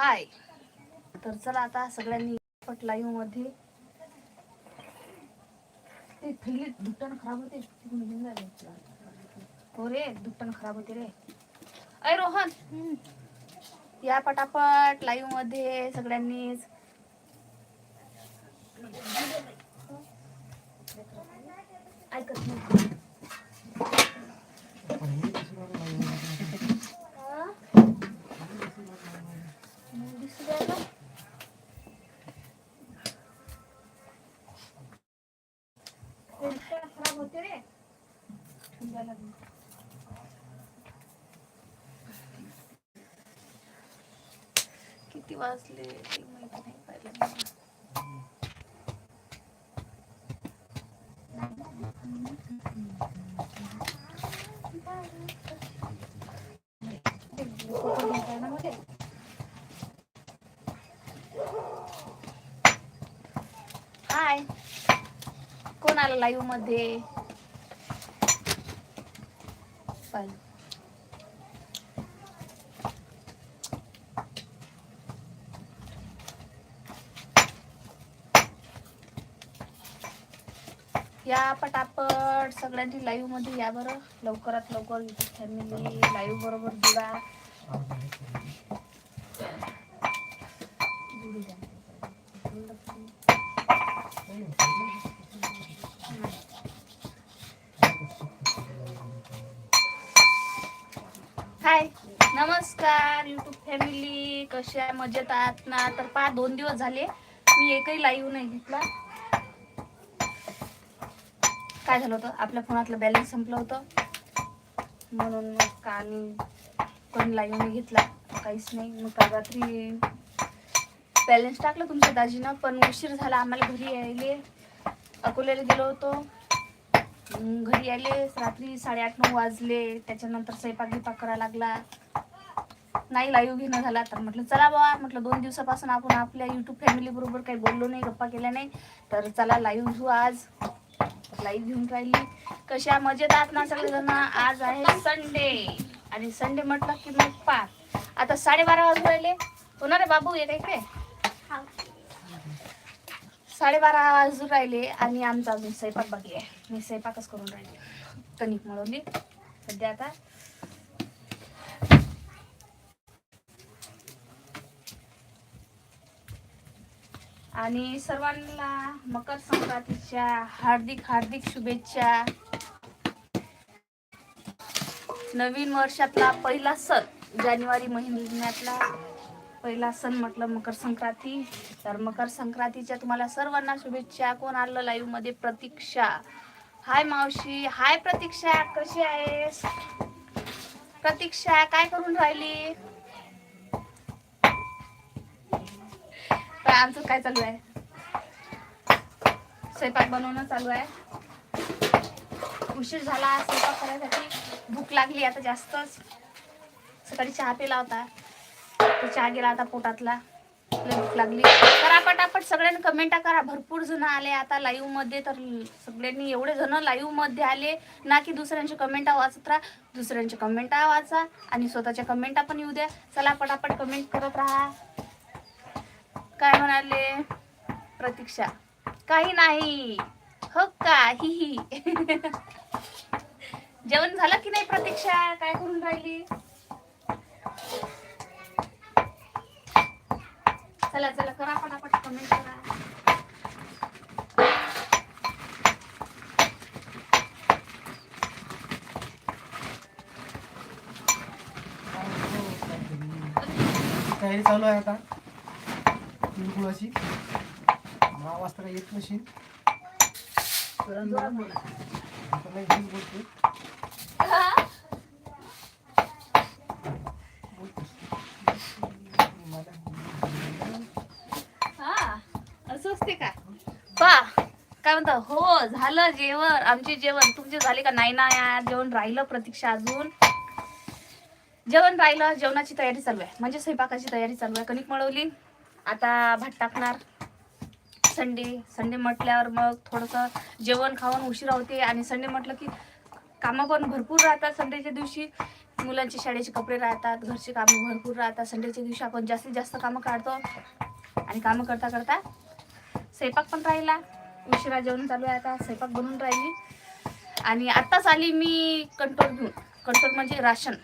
हाय. तर चला आता सगळ्यांनी पट लाईव्हमध्ये. ते थैली दुकान खराब होते तिकडून घेऊन. हो रे दुकान खराब होते रे. अय रोहन. या पटापट लाईव्हमध्ये सगळ्यांनीच. ऐकत नाही. मग खराब होते रे किती वाजले ते माहिती नाही पाहिलं Thank you फोटो घेताय ना मध्ये. हाय कोण आलं लाईव्हमध्ये. या पटापट सगळ्यांनी लाईव्हमध्ये या बरं. लवकरात लवकर फॅमिली लाईव्ह बरोबर जुळा. नमस्कार युट्यूब फॅमिली कशा आहे? मजेत आहात ना? तर पहा दोन दिवस झाले. मी एकही लाईव्ह नाही घेतला. काय झालं होतं? आपल्या फोनातलं बॅलन्स संपलं होतं. म्हणून मग काल कोणी लाईव्ह नाही घेतला. काहीच नाही. मग काल रात्री बॅलन्स टाकलं तुमच्या दाजीनं पण उशीर झाला. आम्हाला घरी यायले. अकोल्याला गेलो होतो. घरी यायले रात्री साडेआठ नऊ वाजले. त्याच्यानंतर स्वयंपाक गिपाक करायला लागला. नाही लाईव्ह घेणं झाला तर म्हटलं चला बाबा म्हटलं दोन दिवसापासून आपण आपल्या युट्यूब फॅमिली बरोबर काही बोललो नाही गप्पा केल्या नाही. तर चला लाईव्ह घेऊ आज. लाईव्ह घेऊन राहिली. कशा मजेत आहात ना सगळेजण? आज आहे संडे आणि संडे म्हटलं की मग पाच आता साडेबारा वाजून राहिले. होणार रे बाबू? येत इकडे? साडेबारा वाजून राहिले आणि आमचा अजून स्वयंपाक बाकी आहे. मी स्वयंपाकच करून राहिले. कणिक मळवली. सध्या आता आणि सर्वांना मकर संक्रांतीच्या हार्दिक हार्दिक शुभेच्छा. नवीन वर्षातला पहिला सण जानेवारी महिन्यातला पहिला सण म्हटलं मकर संक्रांती. तर मकर संक्रांतीच्या तुम्हाला सर्वांना शुभेच्छा. कोण आलं लाईव्हमध्ये? प्रतीक्षा. हाय मावशी. हाय प्रतीक्षा. कशी आहेस? प्रतीक्षा काय करून राहिली? तर आमचं काय चालू आहे? स्वयंपाक बनवणं चालू आहे. उशीर झाला स्वयंपाक करायसाठी भूक लागली आता जास्तच. सकाळी चहा पिला होता. तो चहा गेला आता पोटातला. भूक लागली. करा पटापट सगळ्यांनी कमेंटा करा. भरपूर जण आले आता लाईव्हमध्ये तर सगळ्यांनी एवढे जण लाईव्हमध्ये आले ना की दुसऱ्यांचे कमेंटा वाचत राहा. दुसऱ्यांचे कमेंटा वाचा आणि स्वतःच्या कमेंटा पण येऊ द्या. चला पटापट कमेंट करत राहा. काय म्हणाले? प्रतीक्षा. काही नाही. हो का? ही ही. जेवण झालं की नाही प्रतीक्षा? काय करून राहिली? चला चला करा पटापट कमेंट करा. तयारी चालू आहे आता. तिळगुळाची दहा वाजता काही येत नशील हा असते का? पा काय म्हणता? हो झालं जेवण. आमचे जेवण. तुमचे झाले का? नाही ना यार. जेवण राहिलं प्रतीक्षा अजून. जेवण राहिलं. जेवणाची तयारी चालू आहे. म्हणजे स्वयंपाकाची तयारी चालू आहे. कणिक मळवली. आता भात टाकणार. संडे संडे म्हटल्यावर मग थोडंसं जेवण खाऊन उशिरा होते आणि संडे म्हटलं की कामं पण भरपूर राहतात संडेच्या दिवशी. मुलांचे शाळेचे कपडे राहतात घरचे कामं भरपूर राहतात. संडेच्या दिवशी आपण जास्तीत जास्त कामं काढतो. आणि कामं करता करता स्वयंपाक पण राहिला. उशिरा जेवण चालू आहे आता स्वयंपाक बनून राहिली. आणि आत्ताच आली मी कंट्रोल घेऊन. कंट्रोल म्हणजे राशन.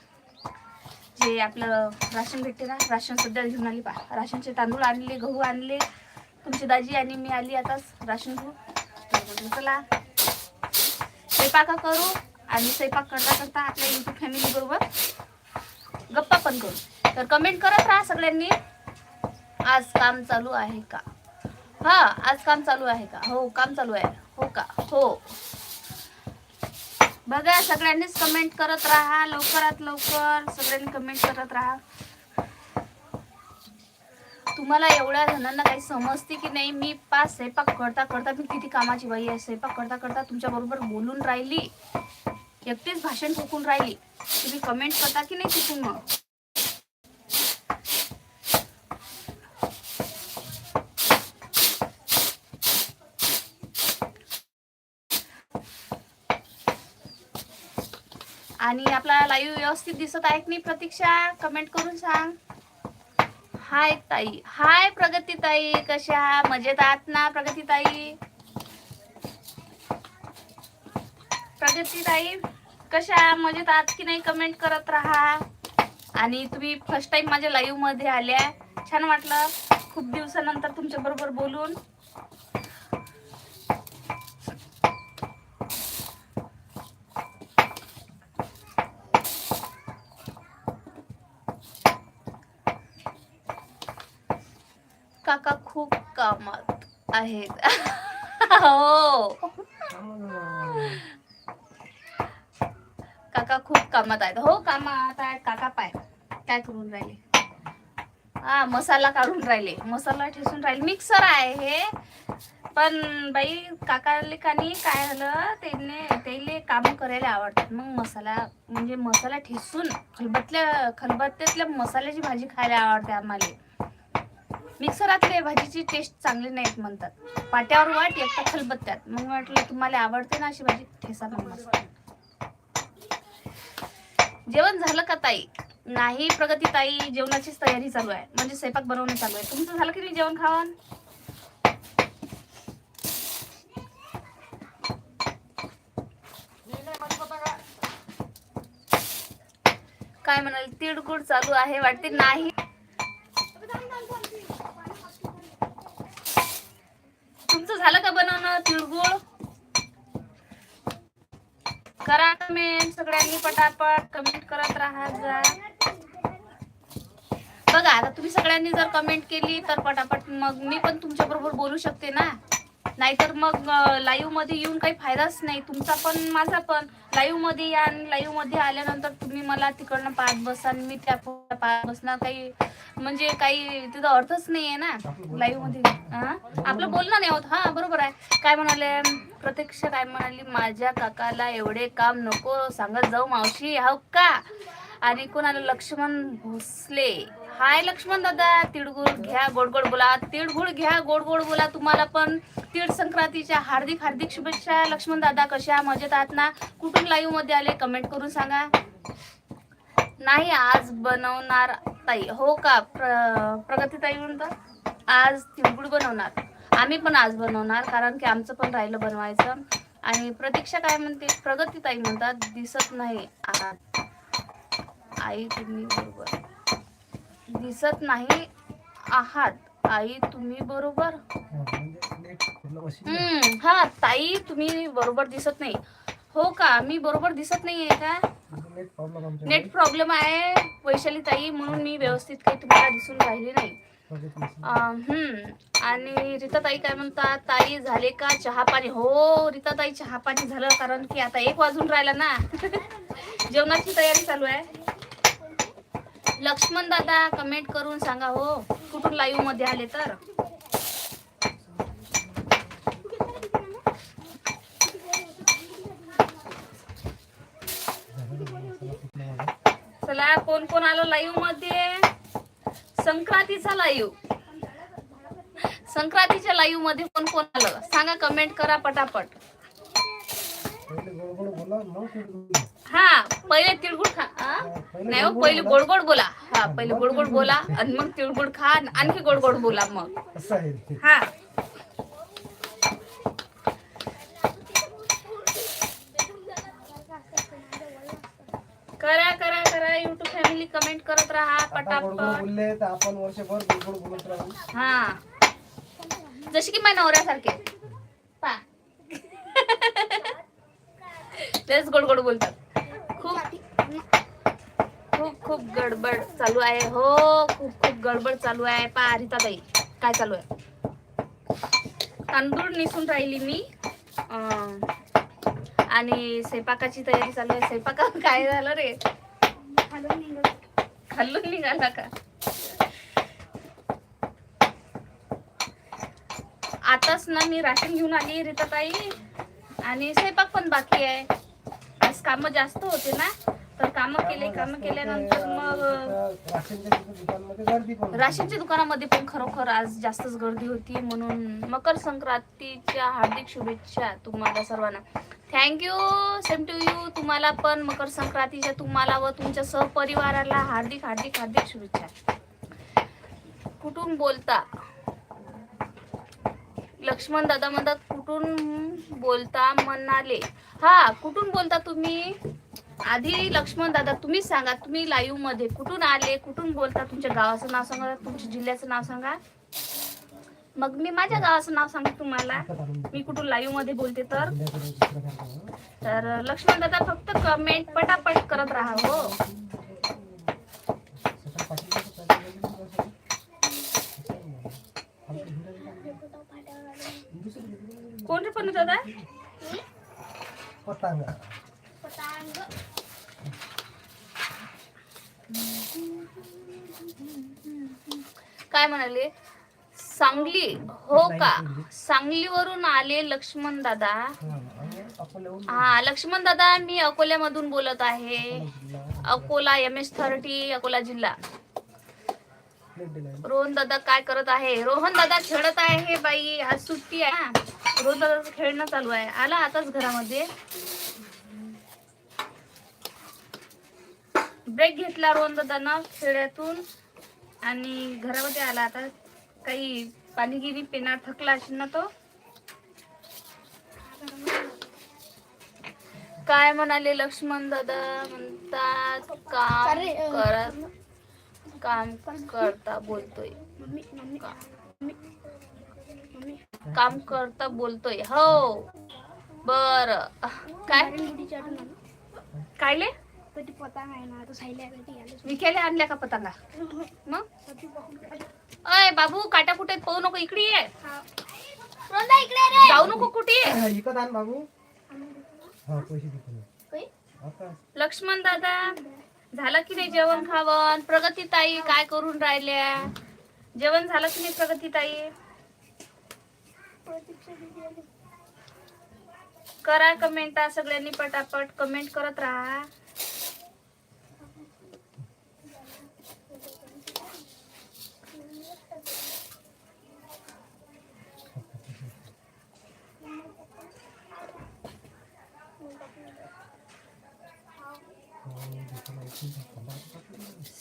जे आपलं राशन भेटते ना राशन सध्या घेऊन आली पा. राशनचे तांदूळ आणले गहू आणले तुमची दाजी आणि मी आली आताच राशन घेऊन. चला. स्वयंपाक करू आणि स्वयंपाक करता करता आपल्या युट्यूब फॅमिली बरोबर गप्पा पण करू. तर कमेंट करत राहा सगळ्यांनी. आज काम चालू आहे का? हा आज काम चालू आहे का? हो काम चालू आहे. हो का? हो. बघा सगळ्यांनीच कमेंट करत राहा. लवकरात लवकर सगळ्यांनी कमेंट करत राहा. तुम्हाला एवढ्या जणांना काही समजते की नाही? मी पाच स्वयंपाक करता करता मी किती कामाची बाई आहे. स्वयंपाक करता करता तुमच्या बरोबर बोलून राहिली. एकटीच भाषण ठोकून राहिली. तुम्ही कमेंट करता की नाही तिथून मग? आणि आपला लाईव्ह व्यवस्थित दिसत आहे की नाही प्रतीक्षा कमेंट करून सांग. हाय ताई. हाय प्रगती ताई कशा मजेत आहात ना प्रगती ताई? प्रगती ताई कशा मजेत आहात की नाही? कमेंट करत राहा. आणि तुम्ही फर्स्ट टाइम माझ्या लाईव्हमध्ये आल्या. छान वाटलं. खूप दिवसानंतर तुमच्या बरोबर बोलून काका खूप कामात आहेत. हो. काका खूप कामात आहेत. हो कामात आहेत. काका पाय. काय करून राहिले? हा मसाला काढून राहिले. मसाला ठेसून राहिले. मिक्सर आहे हे. पण बाई काकाले कानी काय झालं? त्याने त्याले काम करायला आवडतात. मग मसाला म्हणजे मसाला ठेसून खलबत्त्या खलबत्त्यातल्या मसाल्याची भाजी खायला आवडते आम्हाला. मिक्सरातले भाजीची टेस्ट चांगली नाहीत म्हणतात. पाट्यावर वाट एकटा खलबत्त्यात. मग म्हटलं तुम्हाला आवडते ना अशी भाजी? ठेसा जेवण झालं का ताई? नाही प्रगती ताई जेवणाचीच तयारी चालू आहे. म्हणजे स्वयंपाक बनवणं चालू आहे. तुमचं झालं की नाही जेवण खावण? काय म्हणाल? तिळगुळ चालू आहे वाटते नाही. तुमचं झालं का बनवणं? तिळगुळ? करा कमेंट सगळ्यांनी पटापट कमेंट करत राहा जा बघा आता तुम्ही सगळ्यांनी जर कमेंट केली तर पटापट मग मी पण तुमच्या बरोबर बोलू शकते ना. नाहीतर मग लाईव्हमध्ये येऊन काही फायदाच नाही. तुमचा पण माझा पण. लाईव्हमध्ये या आणि लाईव्हमध्ये आल्यानंतर तुम्ही मला तिकडनं पाहत बसा मी त्या पाहत बसणार. काही म्हणजे काही तिथं अर्थच नाही आहे ना. लाईव्हमध्ये आपलं बोलणं नाही होत. हा बरोबर आहे. काय म्हणाले? प्रत्यक्ष काय म्हणाली? माझ्या काकाला एवढे काम नको. सांगत जाऊ मावशी. हो का? आणि कोणाला? लक्ष्मण भोसले. हाय लक्ष्मण दादा. तिळगुळ घ्या गोड गोड बोला. तिळगुळ घ्या गोड गोड बोला तुम्हाला पण. तीळ संक्रांतीच्या हार्दिक हार्दिक शुभेच्छा. लक्ष्मण दादा कशा? मजेत आहात ना? कुठून लाईव्हमध्ये आले? कमेंट करून सांगा. नाही आज बनवणार ताई. हो का? प्र प्रगती ताई म्हणतात आज तिळगुळ बनवणार. आम्ही पण आज बनवणार कारण की आमचं पण राहिलं बनवायचं. आणि प्रतीक्षा काय म्हणते प्रगती ताई म्हणतात दिसत नाही आहात. आई तुम्ही बरोबर. दिसत नाही आहात आई तुम्ही बरोबर. हम्म हा ताई तुम्ही बरोबर दिसत नाही. हो का मी बरोबर दिसत नाहीये का? नेट प्रॉब्लेम आहे वैशाली ताई म्हणून मी व्यवस्थित काही तुम्हाला दिसून राहिली नाही. आणि रीता ताई काय म्हणतात ताई झाले का चहा पाणी हो रीता ताई चहा पाणी झालं कारण की आता एक वाजून राहिला ना. जेवणाची तयारी चालू आहे. लक्ष्मण दादा कमेंट करून सांगा हो कुठून लाईव्हमध्ये आले तर? चला कोण कोण आलं लाईव्हमध्ये? संक्रांतीचा लाईव्ह संक्रांतीच्या लाईव्हमध्ये कोण कोण आलं? सांगा कमेंट करा पटापट. हा पहिले तिळगुळ खा नाही हो पहिले गोड गोड बोला. हा पहिले गोड गोड बोला आणि मग तिळगुळ खा आणि आणखी गोड गोड बोला मग. असं आहे ते. हा. करा करा. करा युट्यूब फॅमिली कमेंट करत राहा पटापट. बोलले तर आपण वर्षभर गोड गोड बोलत राहू. हा. जशी की माझ्या नवऱ्यासारखे. पा. तेच गोड गोड बोलतात. खूप खूप खूप गडबड चालू आहे. हो खूप खूप गडबड चालू आहे. पा ताई काय चालू आहे? तांदूळ निसून राहिली मी. आणि स्वयंपाकाची तयारी चालू आहे. स्वयंपाका काय झालं रे? खाल्लून निघाला का? आताच ना मी राशन घेऊन आली रीताताई. आणि स्वयंपाक पण बाकी आहे. आज कामं जास्त होते ना. तर कामं केले कामं केल्यानंतर मग राशनच्या दुकानामध्ये पण खरोखर आज जास्तच गर्दी होती. म्हणून मकर संक्रांतीच्या हार्दिक शुभेच्छा तुम्हाला सर्वांना. थँक्यू सेम टू यू तुम्हाला पण मकर संक्रांतीच्या तुम्हाला व तुमच्या सहपरिवाराला हार्दिक हार्दिक हार्दिक शुभेच्छा. कुठून बोलता? लक्ष्मण दादा म्हणतात कुठून बोलता म्हणाले. हा कुठून बोलता तुम्ही? आधी लक्ष्मण दादा तुम्हीच सांगा. तुम्ही लाईव्हमध्ये कुठून आले? कुठून बोलता? तुमच्या गावाचं नाव सांगा तुमच्या जिल्ह्याचं नाव सांगा. मग मी माझ्या गावाचं नाव सांगते तुम्हाला. मी कुठून लाईव्हमध्ये बोलते तर? तर लक्ष्मण दादा फक्त कमेंट पटापट करत राहा हो कोण रे पण दादा पतंगा काय म्हणाले सांगली हो का? सांगलीवरून आले लक्ष्मण दादा. हा, लक्ष्मण दादा मी अकोल्यामधून बोलत आहे. Akola M S thirty Akola जिल्हा. रोहन दादा काय करत आहे? रोहन दादा खेळत आहे बाई. आज सुट्टी आहे रोहन दादाचं खेळणं चालू आहे. आला आताच घरामध्ये. ब्रेक घेतला रोहन दादानं खेड्यातून. आणि घरामध्ये आला आता. काही पाणी गिरी पिणार थकला असेल ना तो? काय म्हणाले लक्ष्मण दादा? म्हणतात काम करत काम करता बोलतोय. काम करता बोलतोय. हो. बर. काय? कायले? विकायला आणल्या का पतंगा मग? अय बाबू काटा कुठे पाहू नको इकडे ये. जाऊ नको कुठे आण बाबू. हा पैसे लक्ष्मण दादा झालं की नाही जेवण खावण? प्रगती ताई काय करून राहिल्या? जेवण झालं की नाही प्रगती ताई करा कमेंट सगळ्यांनी पटापट. कमेंट करत राहा.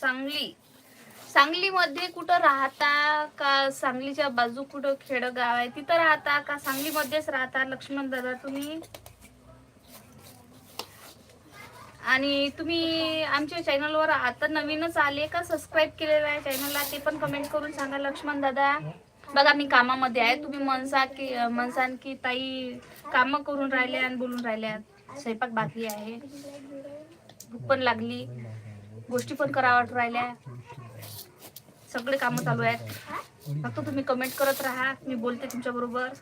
सांगली. सांगलीमध्ये कुठं राहता का? सांगलीच्या बाजू कुठं खेडगाव आहे? तिथं राहता का? सांगलीमध्येच राहता? लक्ष्मण दादा तुम्ही? आणि तुम्ही आमच्या चॅनलवर आता नवीनच आले का? सबस्क्राईब केलेलं आहे चॅनलला? ते पण कमेंट करून सांगा लक्ष्मण दादा. बघा मी कामामध्ये आहे. तुम्ही मनसा की मनसान की ताई कामं करून राहिल्या आणि बोलून राहिल्या. स्वयंपाक बाकी आहे. भूक पण लागली. गोष्टी पण कराव्या वाटू राहिल्या. सगळे कामं चालू आहेत. फक्त तुम्ही कमेंट करत राहा. मी बोलते तुमच्या बरोबर.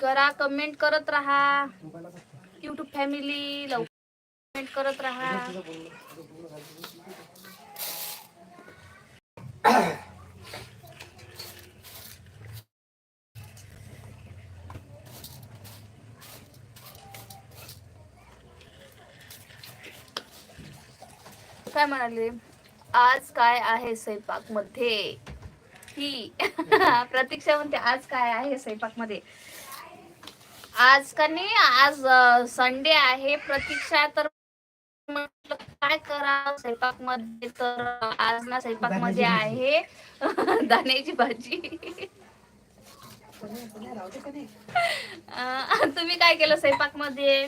करा कमेंट करत राहा. युट्यूब फॅमिली लवकर कमेंट करत राहा. काय म्हणाले? आज काय आहे स्वयंपाकमध्ये ही प्रतीक्षा म्हणते आज काय आहे स्वयंपाकमध्ये आज का नाही आज संडे आहे. प्रतीक्षा तर म्हटलं काय करा स्वयंपाकमध्ये तर आज ना स्वयंपाकमध्ये आहे. दाण्याची भाजी. अं, तुम्ही काय केलं स्वयंपाकमध्ये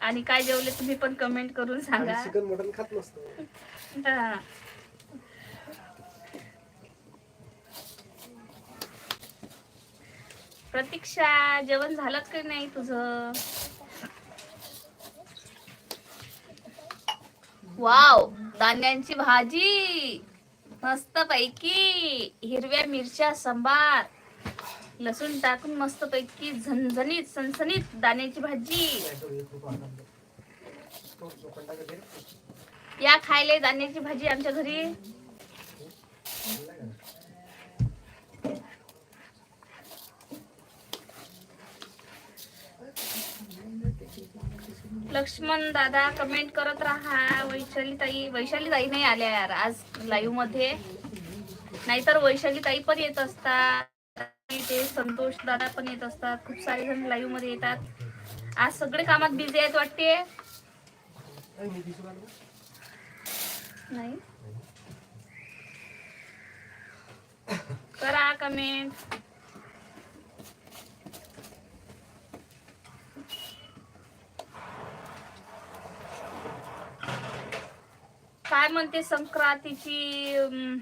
आणि काय जेवले तुम्ही पण कमेंट करून सांगा. चिकन मटन खात नसतो. हा. प्रतीक्षा जेवण झालं की नाही तुझं? वाव धान्यांची भाजी. मस्त पैकी हिरव्या मिरच्या सांबार. लसूण टाकून मस्त पैकी झणझणीत सणसणीत दाण्याची भाजी. या खायला दाण्याची भाजी आमच्या घरी. लक्ष्मण दादा कमेंट करत राहा. वैशाली ताई वैशाली ताई नाही आल्या यार आज लाईव्हमध्ये. नाहीतर वैशाली ताई पण येत असतात. ते संतोष दादा पण येत असतात. खूप सारे जण लाईव्हमध्ये येतात. आज सगळे कामात बिझी आहेत वाटते. नाही. करा कमेंट काय म्हणते संक्रांतीची अं,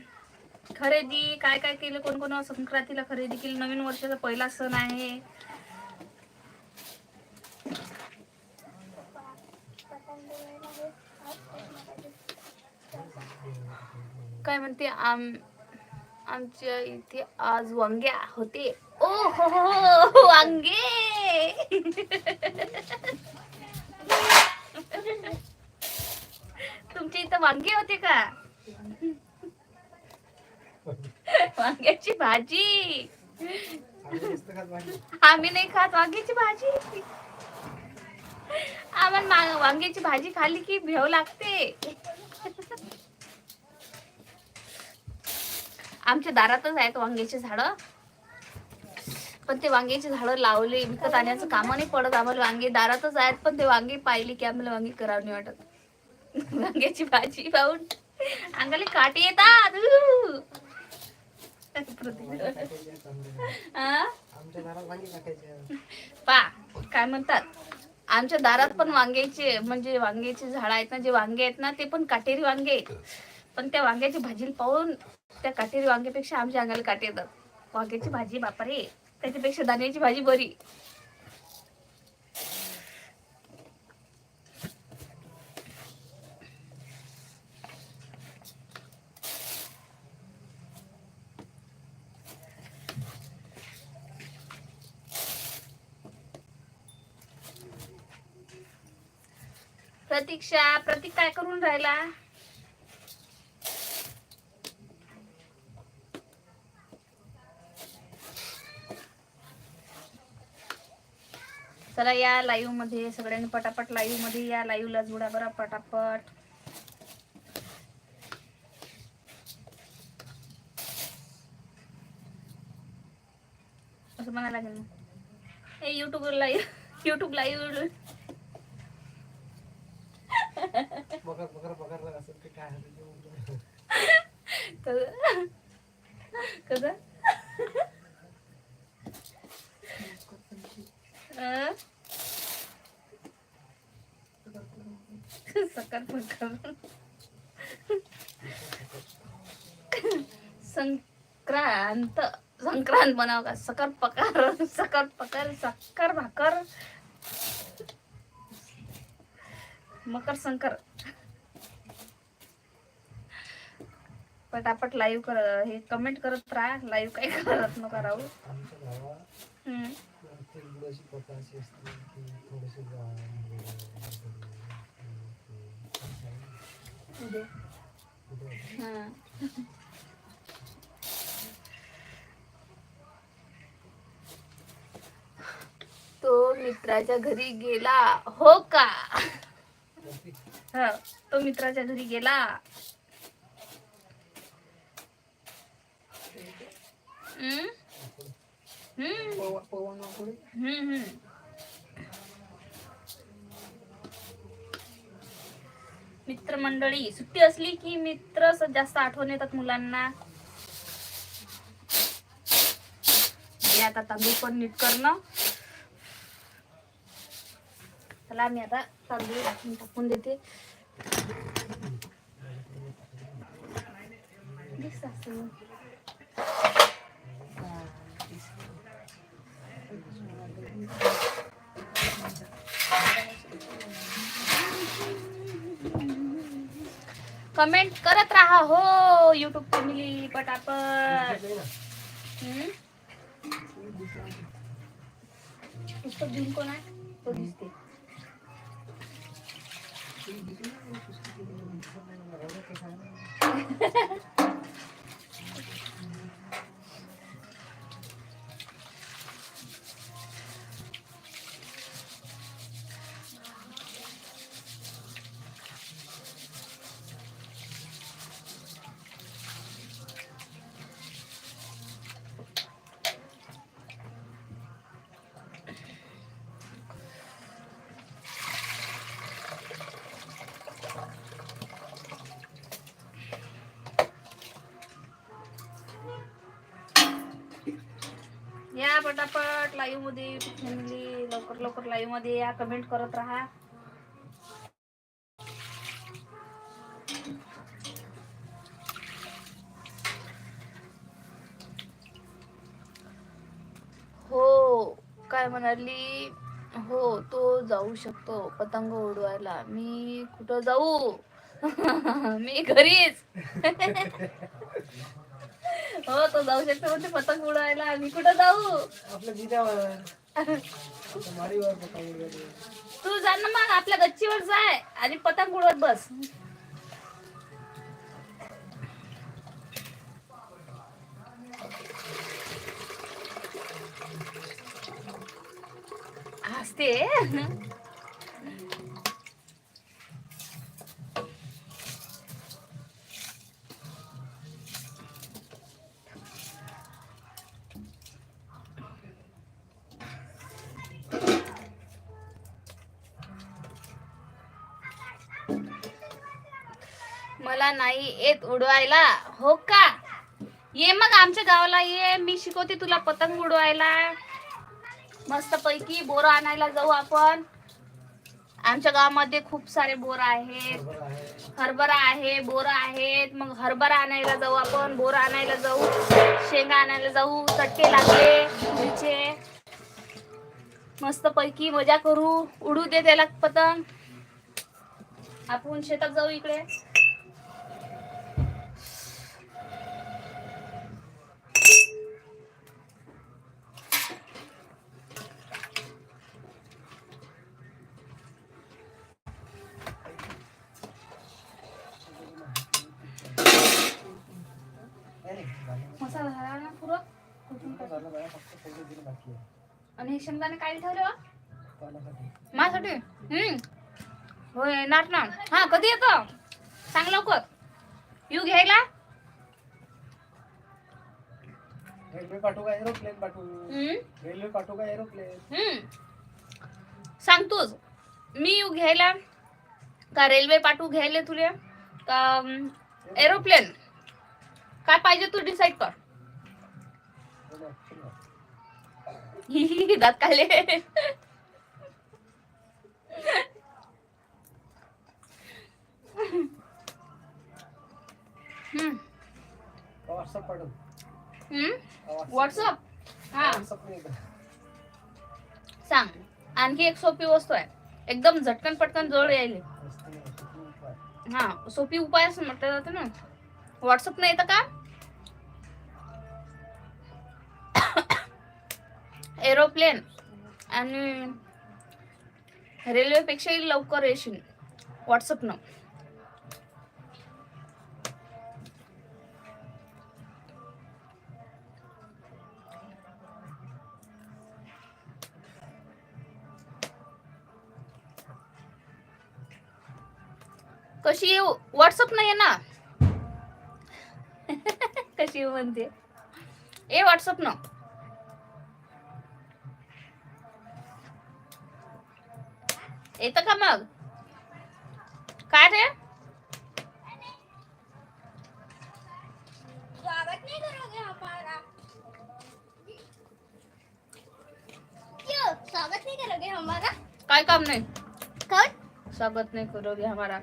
खरेदी काय काय केलं कोण कोण संक्रांतीला खरेदी केली नवीन वर्षाचा पहिला सण आहे. काय म्हणते आम आमच्या इथे आज वांग्या होते. ओ हो हो हो, हो वांगे! तुमच्या इथं वांगे होते का? वांग्याची भाजी. आम्ही नाही खात वांग्याची भाजी. आम्हाला वांग्याची भाजी खाल्ली की भेव लागते. आमच्या दारातच आहेत वांग्याची झाडं. पण ते वांग्याची झाडं लावले विकत आणण्याचं काम नाही पडत आम्हाला. वांगे दारातच आहेत पण ते वांगे पाहिले की आम्हाला वांगे करावं नाही वाटत. वांग्याची भाजी पाहून अंगाला काटे येतात. पा काय म्हणतात? आमच्या दारात पण वांग्याचे म्हणजे वांग्याचे झाड आहेत ना जे वांगे आहेत ना ते पण काटेरी वांगे आहेत. पण त्या वांग्याची भाजी पाहून त्या काटेरी वांग्यापेक्षा आमच्या अंगाला काटे येतात. वांग्याची भाजी बापरे. त्याच्यापेक्षा दाण्याची भाजी बरी. प्रतीक्षा प्रतीक काय करून राहिला? चला या लाईव्हमध्ये सगळ्यांनी पटापट लाईव्हमध्ये या लाईव्हला जुडा बरा पटापट. असं म्हणायला लागेल. हे युट्यूब लाईव्ह युट्यूब लाईव्ह बघर बघर बघर असेल ते काय आहे ते कसं कसं अं? सकर पकर संक्रांत संक्रांत बनाव का? सकर पकार सकर पकर सक्कर भाकर. मकर संकर पटापट लाईव्ह कर हे कमेंट करत राहा. लाईव्ह काही करत नका राहू. असते की थोडेसे. तो मित्राच्या घरी गेला हो का हा तो मित्राच्या घरी गेला हम्म? हम्म, पवन पवन वाकोडे हम्म, हम्म. मित्रमंडळी सुट्टी असली की मित्र जास्त आठवण येतात मुलांना. आता तांदूळ पण नीट करणं. चला मी आता तांदूळ टाकून टाकून देते. दिस कमेंट करत राहा. हो युट्यूब फॅमिली पटापट? पुस्तक घेऊन कोण आहे? तो दिसते या पटापट लाईव्हमध्ये युट्यूब फॅमिली लवकर लवकर लाईव्हमध्ये या कमेंट करत राहा. हो काय म्हणाली? हो तो जाऊ शकतो पतंग उडवायला. मी कुठं जाऊ? मी घरीच. हो तो जाऊ शकतो म्हणते पतंग उडवायला. मी कुठं जाऊ? आपल्या आपल्या माडीवर पतंग तू जा ना मग आपल्या गच्चीवर जाय आणि पतंग उडवत बस. हसते. नाही येत उडवायला. हो का? ये मग आमच्या गावाला ये. मी शिकवते तुला पतंग उडवायला. मस्त पैकी बोर आणायला जाऊ आपण. आमच्या गावामध्ये खूप सारे बोर आहेत. हरभरा आहे बोर आहेत. मग हरभरा आणायला जाऊ आपण. बोर आणायला जाऊ. शेंगा आणायला जाऊ. चटके लागले तुरीचे मस्त पैकी मजा करू. उडू दे त्याला पतंग. आपण शेतात जाऊ इकडे. शेंगदाणे काय ठेवले. माझ्यासाठी? हम्म. हो येणार ना. हा कधी येतो? सांग लवकर. येऊ घ्यायला? रेल्वे पाठवू का एरोप्लेन पाठवू? हम्म. रेल्वे पाठवू का एरोप्लेन? हम्म. सांगतोच मी येऊ घ्यायला. का रेल्वे पाठवू घ्यायला तुले? का एरोप्लेन. काय पाहिजे तू डिसाईड कर. दात काढले. हम्म. व्हॉट्सअप हा? सांग. आणखी एक सोपी वस्तू आहे. एकदम झटकन पटकन जवळ यायले? हा सोपी उपाय असं म्हटलं जातं ना. व्हॉट्सअप नाही येतं का? एरोप्लेन आणि रेल्वेपेक्षाही लवकर येशील. व्हॉट्सअपनं. कशी येऊ? व्हॉट्सअप नाही ना. कशी येऊ म्हणते? ए व्हॉट्सअप न येतं का मग? काय रे? स्वागत नहीं करोगे हमारा क्यों स्वागत नहीं करोगे हमारा काय काम नहीं? कौन स्वागत नहीं करोगे हमारा